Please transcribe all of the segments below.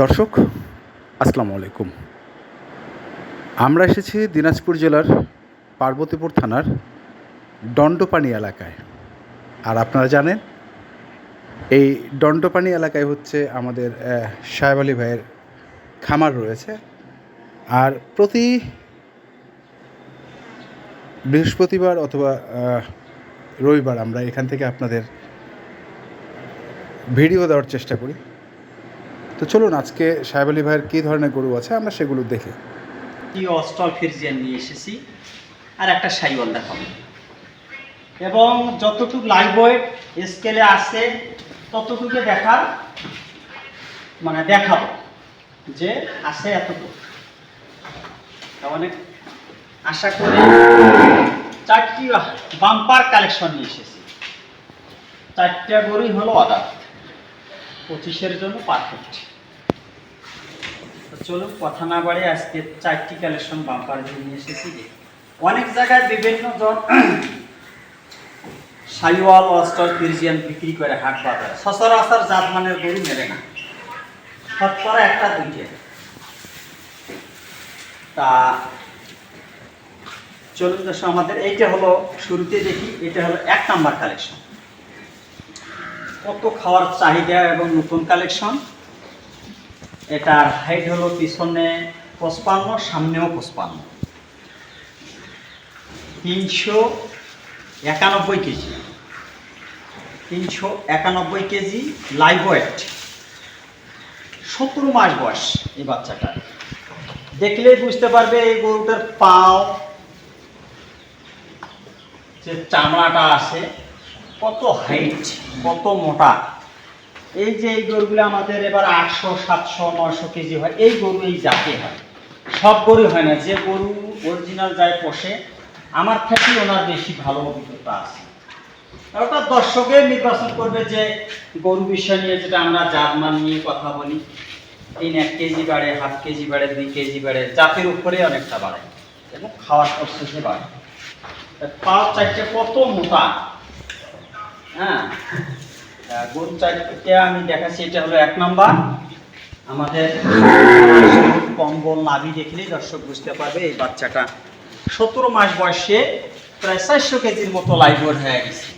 দর্শক, আসসালামু আলাইকুম। আমরা এসেছি দিনাজপুর জেলার পার্বতীপুর থানার দণ্ডপানি এলাকায়। আর আপনারা জানেন, এই দণ্ডপানি এলাকায় হচ্ছে আমাদের সাহেব আলী ভাইয়ের খামার রয়েছে। আর প্রতি বৃহস্পতিবার অথবা রবিবার আমরা এখান থেকে আপনাদের ভিডিও দেওয়ার চেষ্টা করি। তো চলুন, আজকে সাহেব আলী ভাইয়ের কী ধরনের গরু আছে আমরা সেগুলো দেখি। কি অস্টল ফিরজিয়ান নিয়ে এসেছি, আর একটা সাইওয়াল দেখাবো। এবং যতটুকু লাইভ ওয়েট স্কেলে আছে ততটুকু দেখার মানে দেখাবো যে আছে এতটুকু। মানে আশা করি চারটি বাম্পার কালেকশন নিয়ে এসেছি। চারটা গরুই হলো অর্ডার পঁচিশের জন্য পারফেক্ট চলুন, কথা না বাড়ে আজকে চারটি কালেকশন বাম্পার নিয়ে এসেছি অনেক জায়গায় বিভিন্ন জন সাইওয়াল অস্টর পিরজিয়ান বিক্রি করে হাট বাজারে। সচরাচর জাত মানের গরু মেলে না। শতকরা একটা দুইটে। তা চলুন দর্শক, আমাদের এইটা হলো শুরুতে দেখি, এটা হলো এক নাম্বার কালেকশন কত খাওয়ার চাহিদা এবং নতুন কালেকশন এটার হাইট হলো পিছনে পঁচপান্ন, সামনেও পঁচপান্ন। তিনশো একানব্বই কেজি। তিনশো একানব্বই কেজি লাইভ ওয়েট সতেরো মাস বয়স এই বাচ্চাটা। দেখলেই বুঝতে পারবে এই গরুটার পাও, যে চামড়াটা আছে, কত হাইট কত মোটা। এই যে এই গরুগুলো আমাদের এবার আটশো, সাতশো, নয়শো কেজি হয়, এই গরু এই জাতে হয়। সব গরু হয় না, যে গরু অরিজিনাল যায় পোষে, আমার থেকে ওনার বেশি ভালো অভিজ্ঞতা আছে। ওটা দর্শকে নির্বাচন করবে যে গরু বিষয় নিয়ে যেটা আমরা জাতমান নিয়ে কথা বলি। তিন এক কেজি বাড়ে, হাফ কেজি বাড়ে, দুই কেজি বাড়ে, জাতের উপরে অনেকটা বাড়ে এবং খাওয়ার প্রসেসে বাড়ে। পাঁচ চারটে কত মোটা? হ্যাঁ? আহ, গরু চারটে আমি দেখাচ্ছি এটা হলো এক নাম্বার। আমাদের কম্বল নাভি দেখলেই দর্শক বুঝতে পারবে এই বাচ্চাটা সতেরো মাস বয়সে প্রায় চারশো কেজির মতো লাইভওয়েট হয়ে গেছে।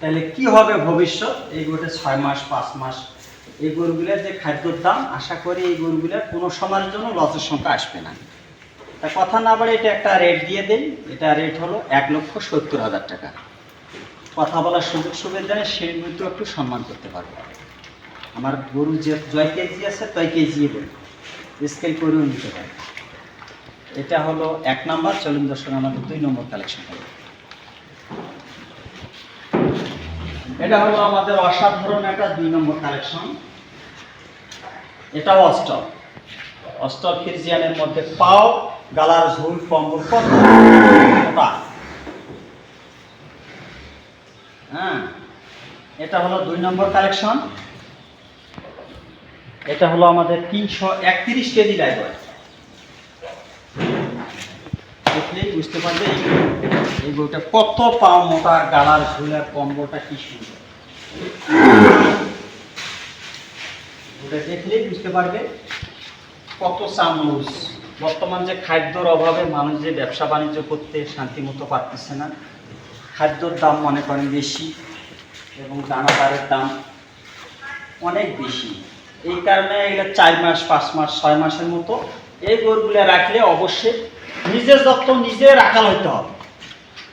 তাহলে কি হবে ভবিষ্যৎ? এই গরুটা ছয় মাস পাঁচ মাস এই গরুগুলোর যে খাদ্যর দাম আশা করি এই গরুগুলোর কোনো সময়ের জন্য লসের সংখ্যা আসবে না। তা কথা না বলে এটা একটা রেট দিয়ে দিন এটা রেট হলো এক লক্ষ সত্তর হাজার টাকা। কথা বলার সুযোগ সুবিধা সেই মতো একটু সম্মান করতে পারব। আমার গরু যে জয় কেজি আছে তয় কেজি বলি স্কেল করেও নিতে পারে। এটা হলো এক নাম্বার, চলুন দর্শক, আমাদের দুই নম্বর কালেকশন হবে। এটা হলো আমাদের অসাধারণ একটা দুই নম্বর কালেকশন এটাও অস্টল অস্টল ফিরজিয়ানের মধ্যে পাও, গালার ঝুল, কম্বল কত মোটা হ্যাঁ। এটা হলো দুই নম্বর কালেকশন। এটা হলো আমাদের তিনশো একত্রিশ কেজি লাইব্রেরি দেখলেই বুঝতে পারবে এই বইটা কত পাও মোটা, গালার ঝুলের কম্বলটা কি সুন্দর। ওটা দেখলেই বুঝতে পারবে কত চামচ। বর্তমান যে খাদ্যর অভাবে মানুষ যে ব্যবসা বাণিজ্য করতে শান্তিমতো পারতেছে না। খাদ্যর দাম মনে করেন বেশি এবং দানাদারের দাম অনেক বেশি। এই কারণে এগুলো চার মাস, পাঁচ মাস, ছয় মাসের মতো এই গরুগুলো রাখলে অবশ্যই নিজের যত্ন নিজে রাখাল হইতে হবে।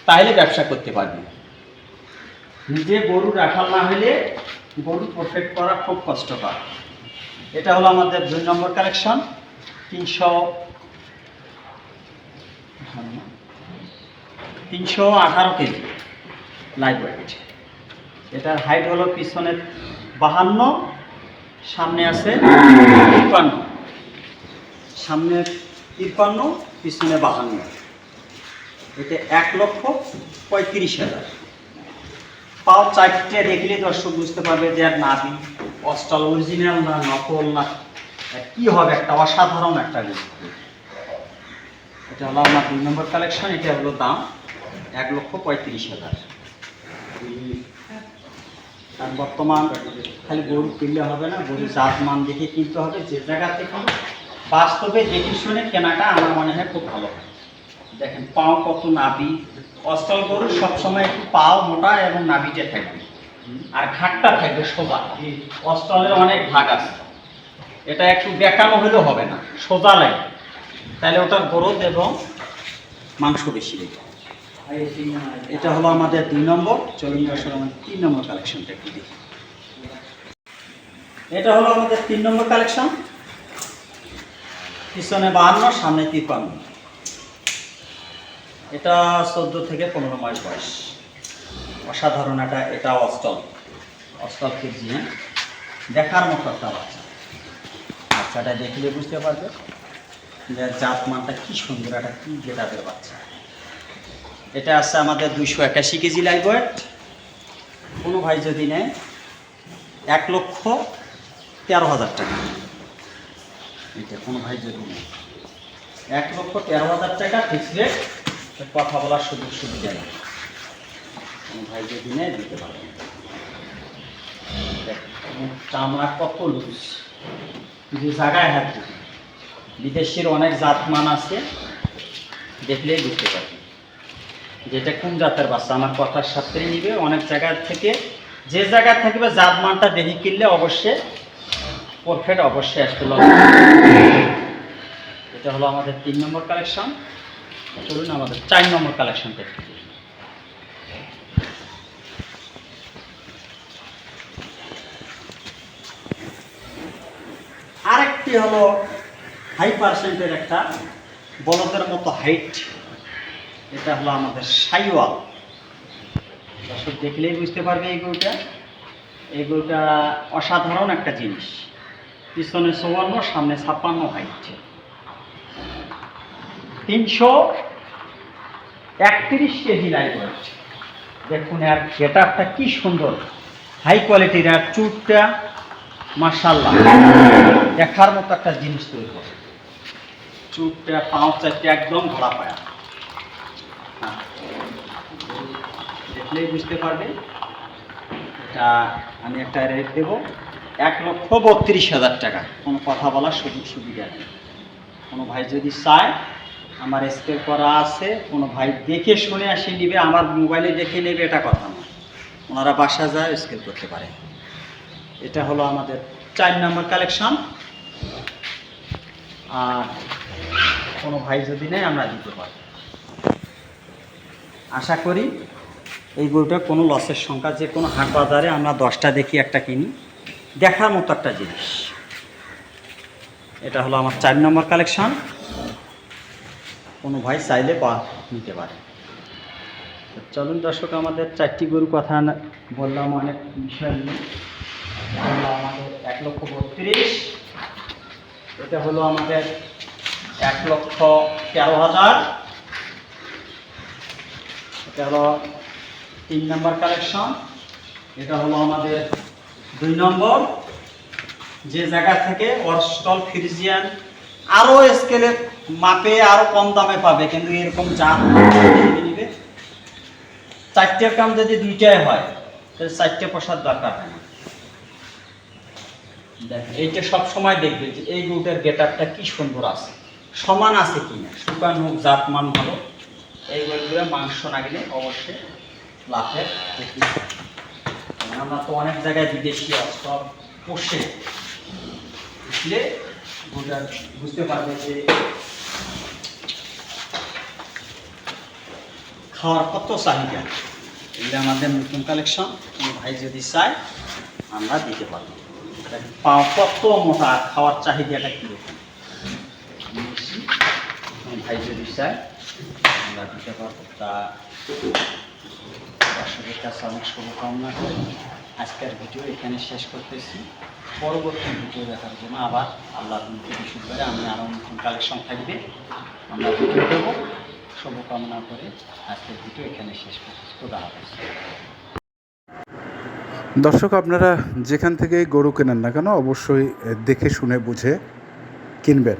তাইলে ব্যবসা করতে পারবে। নিজে গরু রাখাল না হলে গরু প্রফেক্ট করা খুব কষ্টকর। এটা হলো আমাদের দুই নম্বর কালেকশন তিনশো তিনশো আঠারো কেজি। লাইট ওয়েট এটার হাইট হলো পিছনে বাহান্ন, সামনে আছে তিপ্পান্ন। সামনে তিপ্পান্ন, পিছনে বাহান্ন। এটা এক লক্ষ পঁয়ত্রিশ হাজার। পাও চারটে দেখলে দর্শক বুঝতে পারবে যে আর নাবি অস্টাল অরিজিনাল না, নকল না কি হবে একটা অসাধারণ একটা গরু এটা হলো আমার দুই নম্বর কালেকশন এটা হলো দাম এক লক্ষ পঁয়ত্রিশ হাজার। আর বর্তমান খালি গরু কিনলে হবে না, গরু জাত মান দেখে কিনতে হবে, যে জায়গা থেকে বাস্তবে দেখে শুনে কেনাটা আমার মনে হয় খুব ভালো। দেখেন, পাও কত নাবি অস্টল গরু সবসময় একটু পাও মোটা এবং নাবিতে থাকবে। আর ঘাটটা থাকবে সোজা। অস্টলের অনেক ভাগ আছে। এটা একটু বেকানো হলেও হবে না, সোজা লাগবে তাহলে ওটার গ্রোথ এবং মাংস বেশি দেবে এটা হলো আমাদের দুই নম্বর, চলুন আসলে আমাদের তিন নম্বর কালেকশনটা একটু দেখি। এটা হলো আমাদের তিন নম্বর কালেকশন। পিছনে বাহান্ন, সামনে তিপ্পান্ন। এটা চোদ্দ থেকে পনেরো মাস বয়স। অসাধারণ একটা, এটা অস্টল অস্টল কেজি দেখার মতো একটা বাচ্চা। বাচ্চাটা দেখলে বুঝতে পারবে যে জাত মানটা কি সুন্দর, একটা কি গেটাবের বাচ্চা। এটা আছে আমাদের দুইশো একাশি কেজি লাইভ কোনো ভাই যদি নেয় এক লক্ষ তেরো হাজার টাকা। এটা কোনো ভাই যদি নেয় এক লক্ষ তেরো হাজার টাকা ফিক্সড রেট কথা বলার সুযোগ সুবিধা নেই। কোনো ভাই যদি নেয় দিতে দেখেন, চামড়া কত লুজ। যে জায়গায় হাত বিদেশের অনেক জাতমান আছে দেখলেই বুঝতে পারবেন যেটা কোন জাতের বাচ্চা? আমার কথার সাথে নিবে, অনেক জায়গা থেকে। যে জায়গা থাকবে, জাত মানটা দেখি কিনলে অবশ্যই পারফেক্ট অবশ্যই আসতে এটা হলো আমাদের তিন নম্বর কালেকশন চলুন আমাদের চার নম্বর কালেকশনটা একটু দেখি। আরেকটি হলো হাই পার্সেন্টের একটা বলদের মতো হাইট এটা হলো আমাদের সাইওয়াল। দর্শক দেখলেই বুঝতে পারবে এই গরুটা। এই গরুটা অসাধারণ একটা জিনিস। পিছনে চৌয়ান্ন, সামনে ছাপ্পান্ন হাইট। তিনশো একত্রিশ কেজি লাইভ ওয়েট দেখুন আর গেটআপটা কি সুন্দর। হাই কোয়ালিটির আর চুটটা মার্শাল্লাহ দেখার মতো একটা জিনিস তৈরি হবে। চুটটা পাঁচ চারটে একদম ধরা পায়া। হ্যাঁ। দেখলেই বুঝতে পারবে এটা আমি একটা রেট দেবো। এক লক্ষ বত্রিশ হাজার টাকা। কোনো কথা বলার সুযোগ সুবিধা নেই। কোনো ভাই যদি চায়, আমার স্কেল করা আছে, কোনো ভাই দেখে শুনে আসে নিবে, আমার মোবাইলে দেখে নেবে, এটা কথা না। ওনারা বাসা যায় স্কেল করতে পারে। এটা হলো আমাদের চার নম্বর কালেকশন আর কোনো ভাই যদি নেয়, আমরা দিতে পারি আশা করি এই গরুটা কোনো লসের সংখ্যা, যে কোনো হাট বাজারে আমরা দশটা দেখি, একটা কিনি। দেখার মতো একটা জিনিস। এটা হলো আমার চার নম্বর কালেকশন কোনো ভাই চাইলে বা নিতে পারে। চলুন দর্শক, আমাদের চারটি গরু কথা বললাম, অনেক বিষয় নিয়ে। আমাদের এক লক্ষ বত্রিশ। এটা হলো আমাদের এক লক্ষ তেরো হাজার। এটা হলো তিন নম্বর কালেকশন এটা হলো আমাদের দুই নম্বর। যে জায়গা থেকে অরস্টল ফ্রিজিয়ান আরও স্কেলের মাপে আরও কম দামে পাবে, কিন্তু এরকম জাত নিবে। চারটের কাম যদি দুইটাই হয়, তাহলে চারটে পয়সার দরকার হয় না। দেখেন এইটা সব সময় দেখবে যে এই গরুটার গেট আপটা কি সুন্দর আছে, সমান আছে কি না শুকান হোক জাত মান ভালো। এই গরুগুলো মাংস না গেলে অবশ্যই থাকে। আমরা তো অনেক জায়গায় বিদেশি অস্ত্র পোষে বুঝলে গরুটা বুঝতে পারবে যে খাওয়ার কত চাহিদা এগুলো আমাদের নতুন কালেকশন ভাই যদি চায়, আমরা দিতে পারব পাও কত মোটা খাওয়ার চাহিদাটা কীরকম। ভাই যদি চায় দিতে পারব। তা দর্শকের কাছে অনেক শুভকামনা। করি আজকের ভিডিও এখানে শেষ করতেছি। পরবর্তী ভিডিও দেখার জন্য আবার আল্লাহ শুরু করে আমি আরও নতুন কালেকশন থাকবে। আমরা ভিডিও দেবো। শুভকামনা করে আজকের ভিডিও এখানে শেষ করছি খোদা হাফেজ। দর্শক, আপনারা যেখান থেকে গরু কেনেন না কেন, অবশ্যই দেখে শুনে বুঝে কিনবেন।